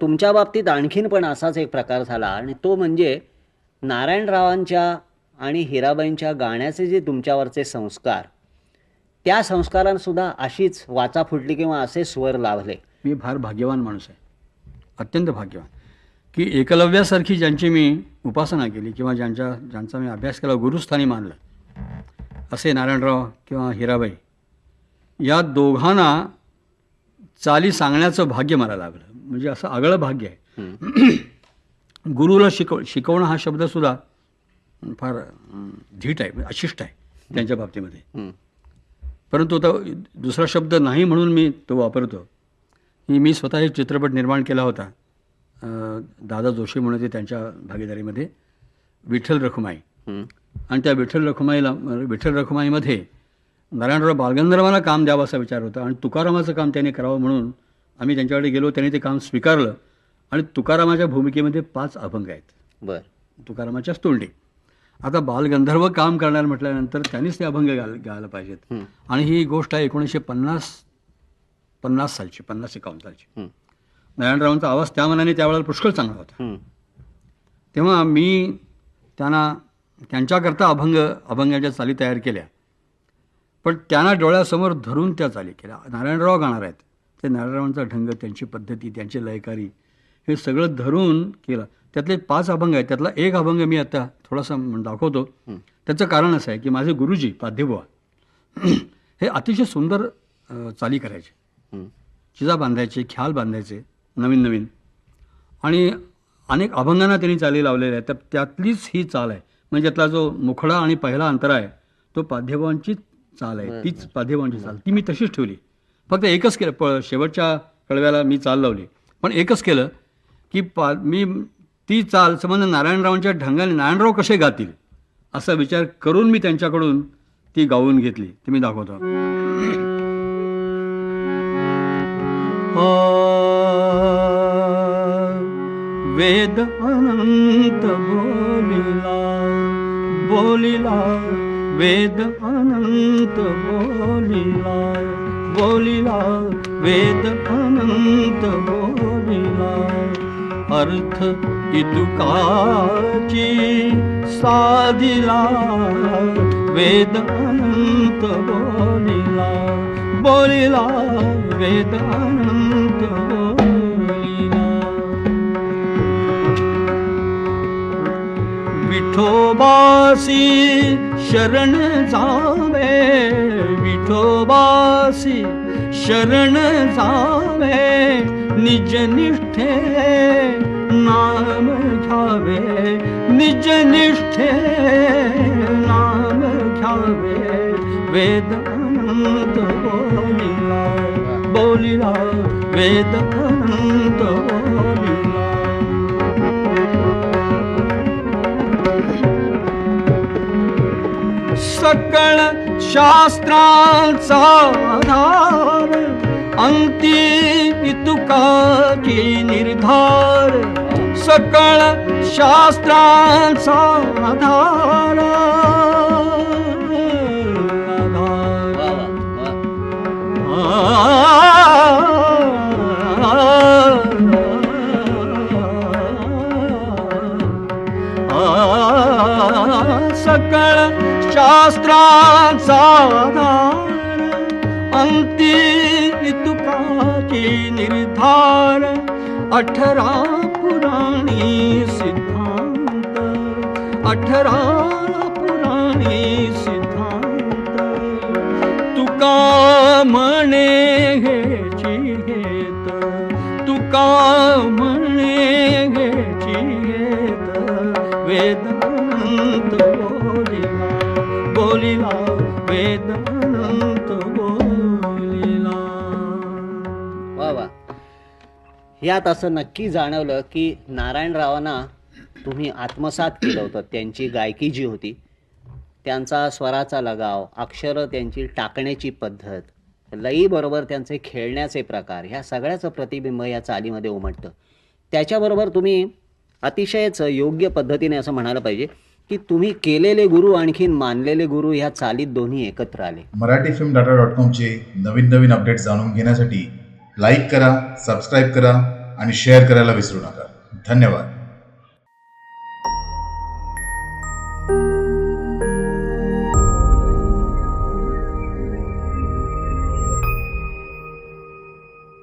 तुमच्या बाबतीत आणखीन पण असाच एक प्रकार झाला. आणि तो म्हणजे नारायणरावांच्या आणि हिराबाईंच्या गाण्याचे जे तुमच्यावरचे संस्कार त्या संस्कारांसुद्धा अशीच वाचा फुटली किंवा असे स्वर लाभले. मी फार भाग्यवान माणूस आहे. अत्यंत भाग्यवान. की एकलव्यासारखी ज्यांची मी उपासना केली किंवा ज्यांच्या ज्यांचा मी अभ्यास केला गुरुस्थानी मानलं असे नारायणराव किंवा हिराबाई या दोघांना चाली सांगण्याचं भाग्य मला लाभलं म्हणजे असं आगळं भाग्य आहे. गुरुला शिकव शिकवणं हा शब्दसुद्धा फार धीट आहे अशिष्ट आहे त्यांच्या बाबतीमध्ये. परंतु आता दुसरा शब्द नाही म्हणून मी तो वापरतो की मी स्वतः एक चित्रपट निर्माण केला होता दादा जोशी म्हणून ते त्यांच्या भागीदारीमध्ये विठ्ठल रखुमाई. आणि त्या विठ्ठल रखुमाईला विठ्ठल रखुमाईमध्ये नारायणराव बालगंधर्वाला काम द्यावं असा विचार होता आणि तुकारामाचं काम त्याने करावं म्हणून आम्ही त्यांच्याकडे गेलो त्यांनी ते काम स्वीकारलं आणि तुकारामाच्या भूमिकेमध्ये पाच अभंग आहेत. बर. तुकारामाच्याच तोंडी. आता बालगंधर्व काम करणार म्हटल्यानंतर त्यांनीच ते अभंग गाल गायला पाहिजेत. आणि ही गोष्ट आहे एकोणीसशे पन्नास पन्नास सालची पन्नास एकावन्न सालची. हं. नारायणरावांचा आवाज त्या मनाने त्यावेळेला पुष्कळ चांगला होता. तेव्हा मी त्यांना त्यांच्याकरता अभंग अभंगाच्या चाली तयार केल्या. पण त्यांना डोळ्यासमोर धरून त्या चाली केल्या नारायणराव गाणार आहेत. ते नारायणरावांचा ढंग त्यांची पद्धती त्यांची लयकारी हे सगळं धरून केलं. त्यातले पाच अभंग आहेत. त्यातला एक अभंग मी आता थोडासा दाखवतो. त्याचं कारण असं आहे की माझे गुरुजी पाध्यबुवा हे अतिशय सुंदर चाली करायचे. चिजा बांधायचे ख्याल बांधायचे नवीन नवीन. आणि अनेक अभंगांना त्यांनी चाली लावलेल्या आहेत. तर त्यातलीच ही चाल आहे. म्हणजे त्यातला जो मुखडा आणि पहिला अंतर आहे तो पाध्यभावांचीच चाल आहे तीच पाध्यभावांची चाल. ती मी तशीच ठेवली. फक्त एकच केलं. प शेवटच्या कळव्याला मी चाल लावली. पण एकच केलं की पा मी ती चाल संबंध नारायणरावांच्या ढंगाने नारायणराव कसे गातील? असा विचार करून मी त्यांच्याकडून ती गाऊन घेतली. ती मी दाखवतो. वेद अनंत बोलिला बोलिला. वेद अनंत बोलिला। बोलिला वेद अनंत बोलिला। अर्थ इतुकाची साधिला। वेद बोलिला। वेद बोलिला विठोबासी शरण जावे। विठोबासी शरण जावे। निज निष्ठे नाम घ्यावे। निज निष्ठे नाम बोलिला बोलिला अनंत बोलिला सकळ शास्त्रांचा आधार अंती तुकाची निर्धार. सकळ शास्त्रांचा आधार. आधार. सकल शास्त्र अन्ति तुकाची निर्धार अठरा पुराणी सिद्धान्त अठरा पुराणी सिद्धान्त तुका म्हणे हे चिहेत तुका बोलिला वेदांत बोलिला. वा वा. यात असं नक्की जाणवलं की नारायणरावांना तुम्ही आत्मसात केलं होतं. त्यांची गायकी जी होती त्यांचा स्वराचा लगाव अक्षरं त्यांची टाकण्याची पद्धत लईबरोबर त्यांचे खेळण्याचे प्रकार ह्या सगळ्याचं प्रतिबिंब या चालीमध्ये उमटतं. त्याच्याबरोबर तुम्ही अतिशयच योग्य पद्धतीने असं म्हणायला पाहिजे की तुम्ही केलेले गुरु आणखीन मानलेले गुरु ह्या चालीत दोन्ही एकत्र आले. मराठी फिल्म डाटा डॉट कॉमचे नवीन नवीन अपडेट जाणून घेण्यासाठी लाईक करा सबस्क्राईब करा आणि शेअर करायला विसरू नका. धन्यवाद.